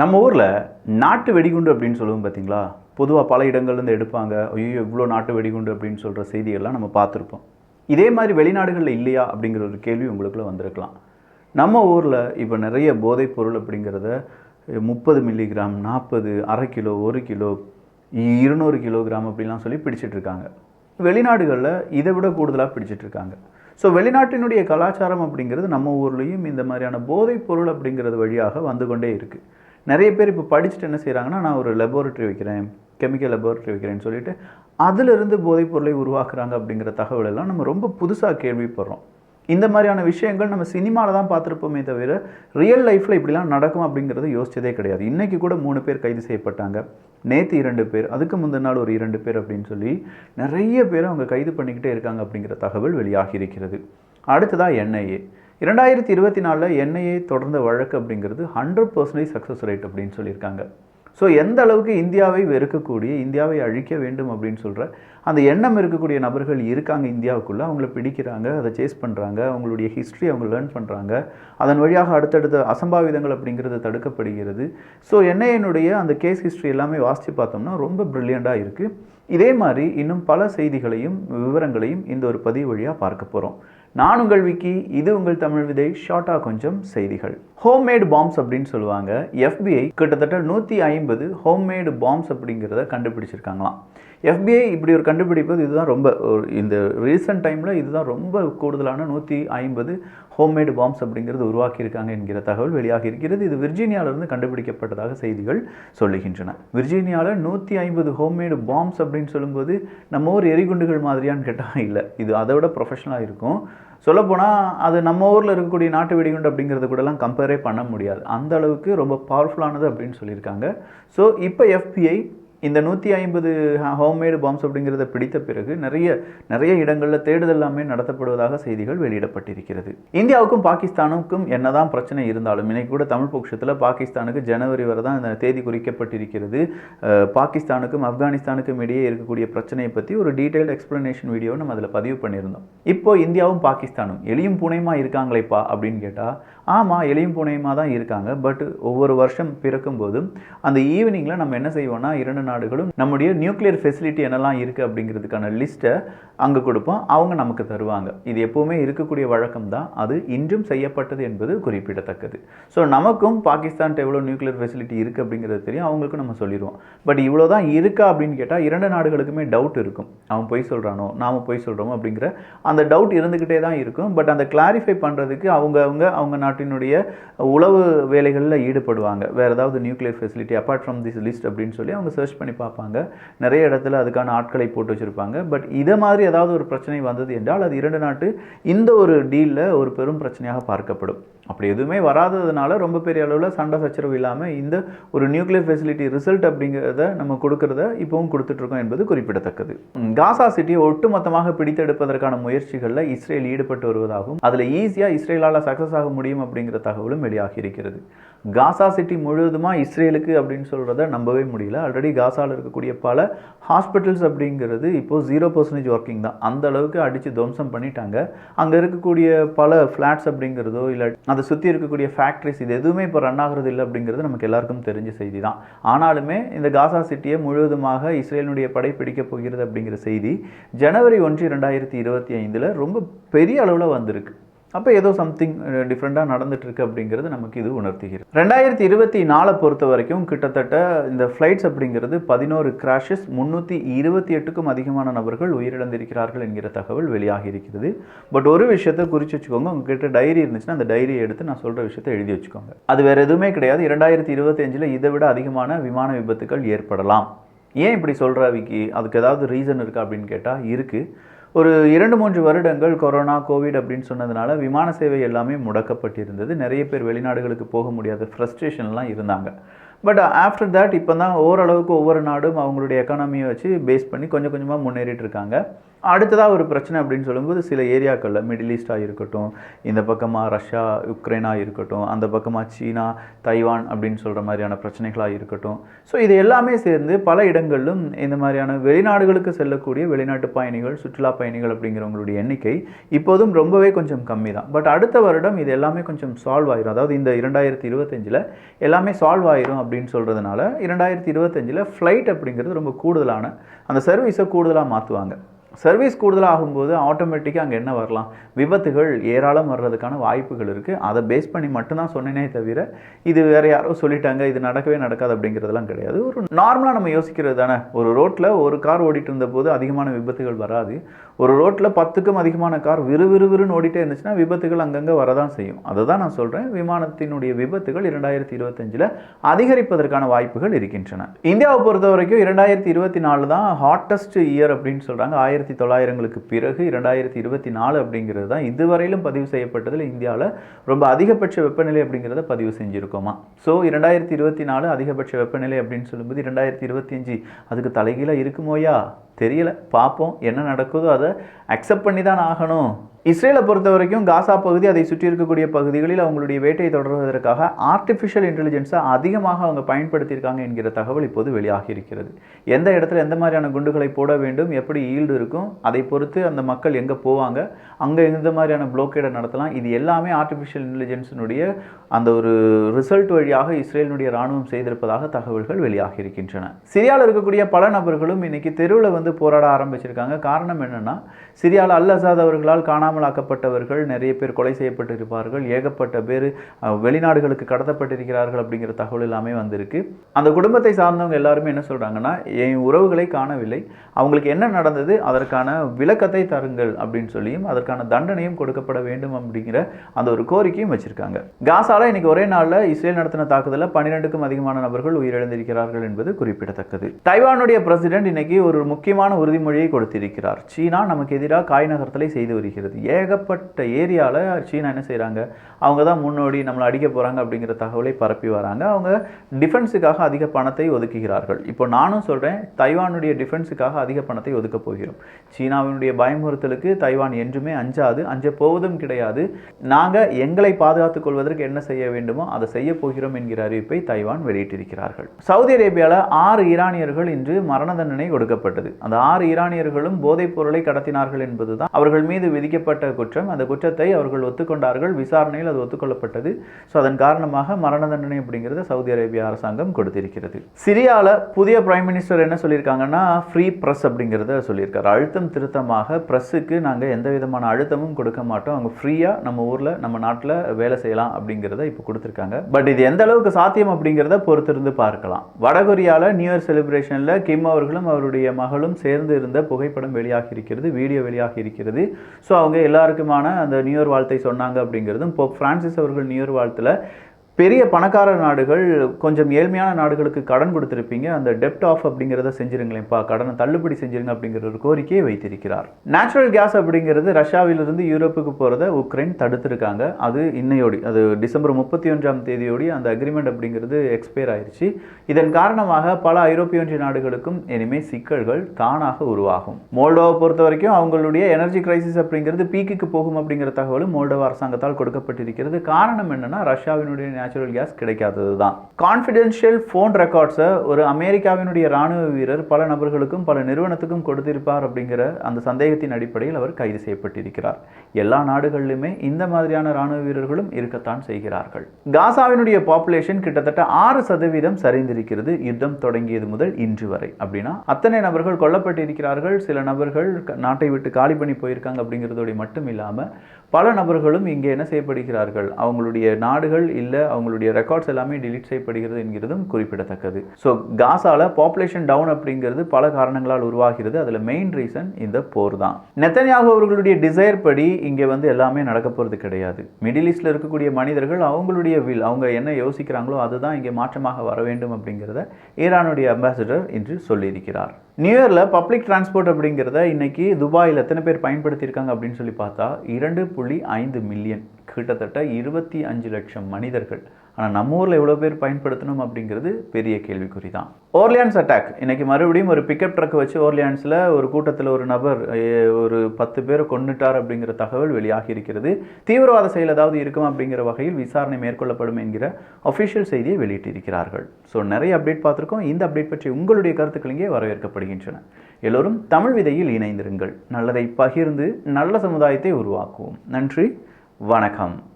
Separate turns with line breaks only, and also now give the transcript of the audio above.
நம்ம ஊரில் நாட்டு வெடிகுண்டு அப்படின்னு சொல்லுவோம் பார்த்தீங்களா பொதுவாக பல இடங்கள்லேருந்து எடுப்பாங்க. ஐயோ இவ்வளோ நாட்டு வெடிகுண்டு அப்படின்னு சொல்கிற செய்திகள்லாம் நம்ம பார்த்துருப்போம். இதே மாதிரி வெளிநாடுகளில் இல்லையா? அப்படிங்கிற ஒரு கேள்வி உங்களுக்குள்ள வந்திருக்கலாம். நம்ம ஊரில் இப்போ நிறைய போதைப் பொருள் அப்படிங்கிறத முப்பது மில்லிகிராம் நாற்பது அரை கிலோ ஒரு கிலோ இருநூறு கிலோகிராம் அப்படிலாம் சொல்லி பிடிச்சிட்ருக்காங்க வெளிநாடுகளில் இதை விட கூடுதலாக பிடிச்சிட்டு இருக்காங்க. ஸோ வெளிநாட்டினுடைய கலாச்சாரம் அப்படிங்கிறது நம்ம ஊர்லேயும் இந்த மாதிரியான போதைப் பொருள் அப்படிங்கிறது வழியாக வந்து கொண்டே இருக்குது நிறைய பேர் இப்போ படிச்சுட்டு என்ன செய்கிறாங்கன்னா நான் ஒரு லெபோரட்டரி வைக்கிறேன் கெமிக்கல் லெபோரட்டரி வைக்கிறேன்னு சொல்லிட்டு அதிலிருந்து போதைப் பொருளை உருவாக்குறாங்க அப்படிங்கிற தகவல் எல்லாம் நம்ம ரொம்ப புதுசாக கேள்விப்படுறோம். இந்த மாதிரியான விஷயங்கள் நம்ம சினிமாவில் தான் பார்த்துருப்போமே தவிர ரியல் லைஃப்பில் இப்படிலாம் நடக்கும் அப்படிங்கிறத யோசிச்சதே கிடையாது. இன்றைக்கி கூட மூணு பேர் கைது செய்யப்பட்டாங்க. நேற்று இரண்டு பேர் அதுக்கு முந்தின நாள் ஒரு இரண்டு பேர் அப்படின்னு சொல்லி நிறைய பேர் அவங்க கைது பண்ணிக்கிட்டே இருக்காங்க அப்படிங்கிற தகவல் வெளியாகி இருக்கிறது. அடுத்ததாக என்ஐஏ இரண்டாயிரத்தி இருபத்தி நாலில் என்ஐஏ தொடர்ந்த வழக்கு அப்படிங்கிறது ஹண்ட்ரட் பர்சன்டேஜ் சக்ஸஸ் ரேட் அப்படின்னு சொல்லியிருக்காங்க. ஸோ எந்த அளவுக்கு இந்தியாவை வெறுக்கக்கூடிய இந்தியாவை அழிக்க வேண்டும் அப்படின்னு சொல்கிற அந்த எண்ணம் இருக்கக்கூடிய நபர்கள் இருக்காங்க இந்தியாவுக்குள்ளே. அவங்கள பிடிக்கிறாங்க அதை சேஸ் பண்ணுறாங்க அவங்களுடைய ஹிஸ்ட்ரி அவங்க லேர்ன் பண்ணுறாங்க அதன் வழியாக அடுத்தடுத்த அசம்பாவிதங்கள் அப்படிங்கிறது தடுக்கப்படுகிறது. ஸோ என்ஐஏனுடைய அந்த கேஸ் ஹிஸ்ட்ரி எல்லாமே வாசித்து பார்த்தோம்னா ரொம்ப ப்ரில்லியண்ட்டாக இருக்குது இதே மாதிரி இன்னும் பல செய்திகளையும் விவரங்களையும் இந்த ஒரு பதிவு வழியாக பார்க்க போகிறோம் நான் உங்கள் விக்கி இது உங்கள் தமிழ் விதை ஷார்ட்டாக கொஞ்சம் செய்திகள். ஹோம்மேடு பாம்ஸ் அப்படின்னு சொல்லுவாங்க. எஃபிஐ கிட்டத்தட்ட நூற்றி ஐம்பது ஹோம்மேடு பாம்ஸ் அப்படிங்கிறத கண்டுபிடிச்சிருக்காங்களாம். எஃபிஐ இப்படி ஒரு கண்டுபிடிப்பது இதுதான் ரொம்ப ஒரு இந்த ரீசெண்ட் டைமில் இதுதான் ரொம்ப கூடுதலான நூற்றி ஐம்பது ஹோம்மேடு பாம்ஸ் அப்படிங்கிறது உருவாக்கியிருக்காங்க என்கிற தகவல் வெளியாகி இருக்கிறது. இது விர்ஜீனியாவிலிருந்து கண்டுபிடிக்கப்பட்டதாக செய்திகள் சொல்லுகின்றன. விர்ஜீனியாவில் நூற்றி ஐம்பது ஹோம்மேடு பாம்ஸ் அப்படின்னு சொல்லும்போது நம்ம ஊர் எரிகுண்டுகள் மாதிரியான்னு கேட்டால் இல்லை. இது அதை விட ப்ரொஃபஷனலாக இருக்கும். சொல்லப்போனால் அது நம்ம ஊரில் இருக்கக்கூடிய நாட்டு வெடிகுண்டு அப்படிங்கிறத கூடலாம் கம்பேரே பண்ண முடியாது. அந்த அளவுக்கு ரொம்ப பவர்ஃபுல்லானது அப்படின்னு சொல்லியிருக்காங்க. ஸோ இப்போ எஃபிஐ இந்த நூற்றி ஐம்பது ஹோம்மேடு பாம்ஸ் அப்படிங்கிறத பிடித்த பிறகு நிறைய நிறைய இடங்களில் தேடுதல் எல்லாமே நடத்தப்படுவதாக செய்திகள் வெளியிடப்பட்டிருக்கிறது. இந்தியாவுக்கும் பாகிஸ்தானுக்கும் என்னதான் பிரச்சனை இருந்தாலும் இன்னைக்கு கூட தமிழ் பட்சத்தில் பாகிஸ்தானுக்கு ஜனவரி வரை தான் இந்த தேதி குறிக்கப்பட்டிருக்கிறது. பாகிஸ்தானுக்கும் ஆப்கானிஸ்தானுக்கும் இடையே இருக்கக்கூடிய பிரச்சனையை பற்றி ஒரு டீட்டெயில்டு எக்ஸ்பிளனேஷன் வீடியோ நம்ம அதில் பதிவு பண்ணியிருந்தோம். இப்போ இந்தியாவும் பாகிஸ்தானும் எளியும் புனைமா இருக்காங்களேப்பா அப்படின்னு கேட்டால் ஆமாம் எளியும் பூனையுமாக தான் இருக்காங்க. பட் ஒவ்வொரு வருஷம் பிறக்கும் போதும் அந்த ஈவினிங்கில் நம்ம என்ன செய்வோம்னா இரண்டு நாடுகளும் நம்முடைய நியூக்ளியர் ஃபெசிலிட்டி என்னெல்லாம் இருக்குது அப்படிங்கிறதுக்கான லிஸ்ட்டை அங்கே கொடுப்போம். அவங்க நமக்கு தருவாங்க. இது எப்போவுமே இருக்கக்கூடிய வழக்கம் தான். அது இன்றும் செய்யப்பட்டது என்பது குறிப்பிடத்தக்கது. ஸோ நமக்கும் பாகிஸ்தான்கிட்ட எவ்வளோ நியூக்ளியர் ஃபெசிலிட்டி இருக்குது அப்படிங்கிறது தெரியும். அவங்களுக்கும் நம்ம சொல்லிடுவோம். பட் இவ்வளோ தான் இருக்கா அப்படின்னு கேட்டால் இரண்டு நாடுகளுக்குமே டவுட் இருக்கும். அவன் பொய் சொல்கிறானோ நாம் பொய் சொல்கிறோமோ அப்படிங்கிற அந்த டவுட் இருந்துக்கிட்டே தான் இருக்கும். பட் அந்த கிளாரிஃபை பண்ணுறதுக்கு அவங்க அவங்க அவங்க நாட்டினுடைய உளவு வேலைகளில் ஈடுபடுவாங்க. வேறு ஏதாவது nuclear facility apart from this list அப்படின்னு சொல்லி அவங்க சர்ச் பண்ணி பார்ப்பாங்க. நிறைய இடத்துல அதுக்கான ஆட்களை போட்டு வச்சுருப்பாங்க. பட் இதை மாதிரி ஏதாவது ஒரு பிரச்சனை வந்தது என்றால் அது இரண்டு நாட்டு இந்த ஒரு டீலில் ஒரு பெரும் பிரச்சனையாக பார்க்கப்படும். அப்படி எதுவுமே வராததுனால ரொம்ப பெரிய அளவில் சண்டை சச்சரவு இல்லாமல் இந்த ஒரு நியூக்ளியர் ஃபெசிலிட்டி ரிசல்ட் அப்படிங்கிறத நம்ம கொடுக்கறத இப்போவும் கொடுத்துட்ருக்கோம் என்பது குறிப்பிடத்தக்கது. காசா சிட்டியை ஒட்டுமொத்தமாக பிடித்தெடுப்பதற்கான முயற்சிகளில் இஸ்ரேல் ஈடுபட்டு வருவதாகவும் அதில் ஈஸியாக இஸ்ரேலால் சக்ஸஸ் ஆக முடியும் அப்படிங்கிற தகவலும் வெளியாகி இருக்கிறது காசா சிட்டி முழுவதுமாக இஸ்ரேலுக்கு அப்படின்னு சொல்கிறத நம்பவே முடியல. ஆல்ரெடி காசாவில் இருக்கக்கூடிய பல ஹாஸ்பிட்டல்ஸ் அப்படிங்கிறது இப்போது ஜீரோ பர்சன்டேஜ் ஒர்க்கிங் தான். அந்த அளவுக்கு அடித்து துவம்சம் பண்ணிட்டாங்க. அங்கே இருக்கக்கூடிய பல ஃப்ளாட்ஸ் அப்படிங்கிறதோ இல்லை அதை சுற்றி இருக்கக்கூடிய ஃபேக்ட்ரிஸ் இது எதுவுமே இப்போ ரன் ஆகிறது இல்லை அப்படிங்கிறது நமக்கு எல்லாருக்கும் தெரிஞ்ச செய்தி தான் ஆனாலுமே இந்த காசா சிட்டியை முழுவதுமாக இஸ்ரேலினுடைய படை பிடிக்கப் போகிறது அப்படிங்கிற செய்தி ஜனவரி ஒன்று ரெண்டாயிரத்தி இருபத்தி ஐந்தில் ரொம்ப பெரிய அளவில் வந்திருக்கு. அப்போ ஏதோ சம்திங் டிஃப்ரெண்ட்டாக நடந்துட்டுருக்கு அப்படிங்கிறது நமக்கு இது உணர்த்துகிறது. ரெண்டாயிரத்தி இருபத்தி நாலை பொறுத்த வரைக்கும் கிட்டத்தட்ட இந்த ஃப்ளைட்ஸ் அப்படிங்கிறது பதினோரு கிராஷஸ் முந்நூற்றி இருபத்தி எட்டுக்கும் அதிகமான நபர்கள் உயிரிழந்திருக்கிறார்கள் என்கிற தகவல் வெளியாகி இருக்கிறது. பட் ஒரு விஷயத்தை குறித்து வச்சுக்கோங்க. உங்ககிட்ட டைரி இருந்துச்சுன்னா அந்த டைரியை எடுத்து நான் சொல்கிற விஷயத்தை எழுதி வச்சுக்கோங்க. அது வேறு எதுவுமே கிடையாது. இரண்டாயிரத்தி இருபத்தஞ்சில் இதை விட அதிகமான விமான விபத்துகள் ஏற்படலாம். ஏன் இப்படி சொல்கிற விக்கி? அதுக்கு ஏதாவது ரீசன் இருக்கா அப்படின்னு கேட்டால் இருக்குது ஒரு இரண்டு மூன்று வருடங்கள் கொரோனா கோவிட் அப்படின்னு சொன்னதுனால விமான சேவை எல்லாமே முடக்கப்பட்டிருந்தது. நிறைய பேர் வெளிநாடுகளுக்கு போக முடியாத ஃப்ரஸ்ட்ரேஷன்லாம் இருந்தாங்க. பட் ஆஃப்டர் தட் இப்போ தான் ஓரளவுக்கு ஒவ்வொரு நாடும் அவங்களுடைய எக்கானமியை வச்சு பேஸ் பண்ணி கொஞ்சம் கொஞ்சமாக முன்னேறிட்டு இருக்காங்க. அடுத்ததாக ஒரு பிரச்சனை அப்படின்னு சொல்லும்போது சில ஏரியாக்களில் மிடில் ஈஸ்டாக இருக்கட்டும் இந்த பக்கமாக ரஷ்யா யுக்ரைனாக இருக்கட்டும் அந்த பக்கமாக சீனா தைவான் அப்படின்னு சொல்கிற மாதிரியான பிரச்சனைகளாக இருக்கட்டும். ஸோ இது எல்லாமே சேர்ந்து பல இடங்களிலும் இந்த மாதிரியான வெளிநாடுகளுக்கு செல்லக்கூடிய வெளிநாட்டு பயணிகள் சுற்றுலா பயணிகள் அப்படிங்கிறவங்களுடைய எண்ணிக்கை இப்போதும் ரொம்பவே கொஞ்சம் கம்மி தான் பட் அடுத்த வருடம் இது எல்லாமே கொஞ்சம் சால்வ் ஆயிரும். அதாவது இந்த இரண்டாயிரத்தி இருபத்தஞ்சில் எல்லாமே சால்வ் ஆயிரும் அப்படின்னு சொல்கிறதுனால இரண்டாயிரத்தி இருபத்தஞ்சில் ஃப்ளைட் அப்படிங்கிறது ரொம்ப கூடுதலான அந்த சர்வீஸை கூடுதலாக மாற்றுவாங்க சர்வீஸ் கூடுதலாக ஆகும்போது ஆட்டோமேட்டிக்காக அங்கே என்ன வரலாம்? விபத்துகள் ஏராளம் வர்றதுக்கான வாய்ப்புகள் இருக்குது அதை பேஸ் பண்ணி மட்டும்தான் சொன்னேனே தவிர இது வேறு யாரோ சொல்லிட்டாங்க இது நடக்கவே நடக்காது அப்படிங்கிறதெல்லாம் கிடையாது. ஒரு நார்மலாக நம்ம யோசிக்கிறது தானே. ஒரு ரோட்டில் ஒரு கார் ஓடிட்டு இருந்தபோது அதிகமான விபத்துகள் வராது. ஒரு ரோட்டில் பத்துக்கும் அதிகமான கார் விறுவிறுவிறுன்னு ஓடிட்டே இருந்துச்சுன்னா விபத்துகள் அங்கங்கே வரதான் செய்யும். அதை தான் நான் சொல்கிறேன் விமானத்தினுடைய விபத்துகள் இரண்டாயிரத்தி இருபத்தஞ்சில் அதிகரிப்பதற்கான வாய்ப்புகள் இருக்கின்றன. இந்தியாவை பொறுத்த வரைக்கும் இரண்டாயிரத்தி இருபத்தி நாலு தான் ஹாட்டஸ்ட் இயர் அப்படின்னு சொல்கிறாங்க ஆயிரத்தி ஆயிரத்தி தொள்ளாயிரங்களுக்கு பிறகு இரண்டாயிரத்தி இருபத்தி நாலு அப்படிங்கிறது தான் இதுவரையிலும் பதிவு செய்யப்பட்டதில் இந்தியாவில் ரொம்ப அதிகபட்ச வெப்பநிலை அப்படிங்கிறத பதிவு செஞ்சுருக்கோமா? ஸோ இரண்டாயிரத்தி இருபத்தி நாலு அதிகபட்ச வெப்பநிலை அப்படின்னு சொல்லும்போது இரண்டாயிரத்தி இருபத்தி அஞ்சு அதுக்கு தலைகீழாக இருக்குமோயா? தெரியல. பார்ப்போம். என்ன நடக்குதோ அதை அக்செப்ட் பண்ணி தான் ஆகணும். இஸ்ரேலை பொறுத்த வரைக்கும் காசா பகுதி அதை சுற்றி இருக்கக்கூடிய பகுதிகளில் அவங்களுடைய வேட்டையை தொடர்வதற்காக ஆர்டிஃபிஷியல் இன்டெலிஜென்ஸை அதிகமாக அவங்க பயன்படுத்தியிருக்காங்க என்கிற தகவல் இப்போது வெளியாகி இருக்கிறது. எந்த இடத்துல எந்த மாதிரியான குண்டுகளை போட வேண்டும் எப்படி ஈல்டு இருக்கும் அதை பொறுத்து அந்த மக்கள் எங்கே போவாங்க அங்கே எந்த மாதிரியான ப்ளோக்கேடை நடத்தலாம் இது எல்லாமே ஆர்டிஃபிஷியல் இன்டெலிஜென்ஸினுடைய அந்த ஒரு ரிசல்ட் வழியாக இஸ்ரேலினுடைய ராணுவம் செய்திருப்பதாக தகவல்கள் வெளியாகி இருக்கின்றன. சிரியாவில் இருக்கக்கூடிய பல நபர்களும் இன்னைக்கு தெருவில் வந்து போராட ஆரம்பிச்சிருக்காங்க. காரணம் என்னென்னா சிரியாவில் அல் அசாத் அவர்களால் காணாமலாக்கப்பட்டவர்கள் நிறைய பேர் கொலை செய்யப்பட்டிருப்பார்கள் ஏகப்பட்ட பேர் வெளிநாடுகளுக்கு கடத்தப்பட்டிருக்கிறார்கள் அப்படிங்கிற தகவல் எல்லாமே வந்திருக்கு. அந்த குடும்பத்தை சார்ந்தவங்க எல்லாருமே என்ன சொல்றாங்கன்னா என் உறவுகளை காணவில்லை அவங்களுக்கு என்ன நடந்தது அதற்கான விளக்கத்தை தருங்கள் அப்படின்னு சொல்லியும் அதற்கான தண்டனையும் கொடுக்கப்பட வேண்டும் அப்படிங்கிற அந்த ஒரு கோரிக்கையும் வச்சிருக்காங்க. காசால இன்னைக்கு ஒரே நாளில் இஸ்ரேல் நடத்தின தாக்குதலில் பன்னிரெண்டுக்கும் அதிகமான நபர்கள் உயிரிழந்திருக்கிறார்கள் என்பது குறிப்பிடத்தக்கது. தைவானுடைய பிரசிடென்ட் இன்னைக்கு ஒரு முக்கியமான உறுதிமொழியை கொடுத்திருக்கிறார். சீனா நமக்கு எதிராக காய் நகர்த்தலை செய்து வருகிறது. ஏகப்பட்ட ஏரியாவில் சீனா என்ன செய்கிறாங்க அவங்க தான் முன்னோடி நம்மளை அடிக்க போகிறாங்க அப்படிங்கிற தகவலை பரப்பி வராங்க. அவங்க டிஃபென்ஸுக்காக அதிக பணத்தை ஒதுக்குகிறார்கள். இப்போ நானும் சொல்கிறேன் தைவானுடைய டிஃபென்ஸுக்காக அதிக பணத்தை ஒதுக்க போகிறோம். சீனாவினுடைய பயமுறுத்தலுக்கு தைவான் என்றுமே அஞ்சாது அஞ்ச போவதும் கிடையாது. நாங்கள் எங்களை பாதுகாத்துக் கொள்வதற்கு என்ன செய்ய வேண்டுமோ அதை செய்ய போகிறோம் என்கிற அறிவிப்பை தைவான் வெளியிட்டிருக்கிறார்கள். சவுதி அரேபியாவில் ஆறு ஈரானியர்கள் இன்று மரண தண்டனை கொடுக்கப்பட்டது. அந்த ஆறு ஈரானியர்களும் போதைப் பொருளை கடத்தினார்கள் என்பதுதான் அவர்கள் மீது விதிக்கப்பட்ட குற்றம். அந்த குற்றத்தை அவர்கள் ஒத்துக்கொண்டார்கள். விசாரணையில் அது ஒத்துக்கொள்ளப்பட்டது. ஸோ அதன் காரணமாக மரண தண்டனை அப்படிங்கிறத சவுதி அரேபியா அரசாங்கம் கொடுத்திருக்கிறது. சிரியால புதிய பிரைம் மினிஸ்டர் என்ன சொல்லியிருக்காங்கன்னா ஃப்ரீ ப்ரெஸ் அப்படிங்கிறத சொல்லியிருக்காரு. அழுத்தம் திருத்தமாக ப்ரெஸ்ஸுக்கு நாங்கள் எந்த விதமான அழுத்தமும் கொடுக்க மாட்டோம். அவங்க ஃப்ரீயாக நம்ம ஊரில் நம்ம நாட்டில் வேலை செய்யலாம் அப்படிங்கிறத இப்போ கொடுத்துருக்காங்க. பட் இது எந்த அளவுக்கு சாத்தியம் அப்படிங்கிறத பொறுத்திருந்து பார்க்கலாம். வடகொரியாவில் நியூ இயர் செலிப்ரேஷனில் கிம் அவர்களும் அவருடைய மகளும் சேர்ந்து இருந்த புகைப்படம் வெளியாகி இருக்கிறது வீடியோ வெளியாகி இருக்கிறது. ஸோ அவங்க எல்லாருக்குமான அந்த நியூ இயர் வாழ்த்தை சொன்னாங்க அப்படிங்கிறதும் இப்போ பிரான்சிஸ் அவர்கள் நியூ இயர் வாழ்த்தில் பெரிய பணக்கார நாடுகள் கொஞ்சம் ஏழ்மையான நாடுகளுக்கு கடன் கொடுத்துருப்பீங்க. அந்த டெப்ட் ஆஃப் அப்படிங்கிறத செஞ்சிருங்களேன்ப்பா கடனை தள்ளுபடி செஞ்சிருங்க அப்படிங்கிற ஒரு கோரிக்கையை வைத்திருக்கிறார். நேச்சுரல் கேஸ் அப்படிங்கிறது ரஷ்யாவிலிருந்து யூரோப்புக்கு போகிறத உக்ரைன் தடுத்திருக்காங்க. அது இன்னையோடி அது டிசம்பர் முப்பத்தி ஒன்றாம் தேதியோடி அந்த அக்ரிமெண்ட் அப்படிங்கிறது எக்ஸ்பயர் ஆயிடுச்சு இதன் காரணமாக பல ஐரோப்பிய ஒன்றிய நாடுகளுக்கும் இனிமே சிக்கல்கள் தானாக உருவாகும். மோல்டோவை பொறுத்த வரைக்கும் அவங்களுடைய எனர்ஜி கிரைசிஸ் அப்படிங்கிறது பீக்குக்கு போகும் அப்படிங்கிற தகவலும் மோல்டோவா அரசாங்கத்தால் கொடுக்கப்பட்டிருக்கிறது. காரணம் என்னன்னா ரஷ்யாவினுடைய நேச்சுரல் கேஸ் கிடைக்காதது தான். கான்ஃபிடென்ஷியல் ஃபோன் ரெக்கார்ட்ஸை ஒரு அமெரிக்காவினுடைய ராணுவ வீரர் பல நபர்களுக்கும் பல நிறுவனத்துக்கும் கொடுத்திருப்பார் அப்படிங்கிற அந்த சந்தேகத்தின் அடிப்படையில் அவர் கைது செய்யப்பட்டிருக்கிறார். எல்லா நாடுகளிலுமே இந்த மாதிரியான ராணுவ வீரர்களும் இருக்கத்தான் செய்கிறார்கள். காசாவினுடைய பாப்புலேஷன் கிட்டத்தட்ட ஆறு சதவீதம் சரிந்திருக்கிறது. யுத்தம் தொடங்கியது முதல் இன்று வரை. அப்படின்னா அத்தனை நபர்கள் கொல்லப்பட்டிருக்கிறார்கள். சில நபர்கள் க- நாட்டை விட்டு காலி பண்ணி போயிருக்காங்க அப்படிங்கிறதோட மட்டும் இல்லாமல் பல நபர்களும் இங்கே என்ன செய்யப்படுகிறார்கள்? அவங்களுடைய நாடுகள் இல்லை அவங்களுடைய ரெக்கார்ட்ஸ் எல்லாமே டிலீட் செய்யப்படுகிறது என்கிறதும் குறிப்பிடத்தக்கது. ஸோ காசாவில் பாப்புலேஷன் டவுன் அப்படிங்கிறது பல காரணங்களால் உருவாகிறது. அதில் மெயின் ரீசன் இந்த போர் தான். நெத்தனியாக அவர்களுடைய டிசைர் படி இங்கே வந்து எல்லாமே நடக்க போகிறது கிடையாது. மிடில் ஈஸ்டில் இருக்கக்கூடிய மனிதர்கள் அவங்களுடைய வில் அவங்க என்ன யோசிக்கிறாங்களோ அதுதான் இங்கே மாற்றமாக வர வேண்டும் அப்படிங்கிறத ஈரானுடைய அம்பாசிடர் இன்று சொல்லியிருக்கிறார். நியூ இயரில் பப்ளிக் டிரான்ஸ்போர்ட் அப்படிங்கிறத இன்னைக்கு துபாயில் எத்தனை பேர் பயன்படுத்தியிருக்காங்க அப்படின்னு சொல்லி பார்த்தா இரண்டு புள்ளி ஐந்து மில்லியன் கிட்டத்தட்ட இருபத்தி அஞ்சு லட்சம் மனிதர்கள். ஆனால் நம்ம ஊரில் எவ்வளோ பேர் பயன்படுத்தணும் அப்படிங்கிறது பெரிய கேள்விக்குறி தான் ஓர்லியான்ஸ் அட்டாக் இன்றைக்கி மறுபடியும் ஒரு பிக்கப் ட்ரக் வச்சு ஓர்லியான்ஸில் ஒரு கூட்டத்தில் ஒரு நபர் ஒரு பத்து பேரை கொண்டுட்டார் அப்படிங்கிற தகவல் வெளியாகி இருக்கிறது தீவிரவாத செயல் ஏதாவது இருக்கும் அப்படிங்கிற வகையில் விசாரணை மேற்கொள்ளப்படும் என்கிற அஃபிஷியல் செய்தியை வெளியிட்டிருக்கிறார்கள். ஸோ நிறைய அப்டேட் பார்த்துருக்கோம். இந்த அப்டேட் பற்றி உங்களுடைய கருத்துக்கள் இங்கே வரவேற்கப்படுகின்றன. எல்லோரும் தமிழ் விதையில் இணைந்திருங்கள். நல்லதை பகிர்ந்து நல்ல சமுதாயத்தை உருவாக்குவோம். நன்றி. வணக்கம்.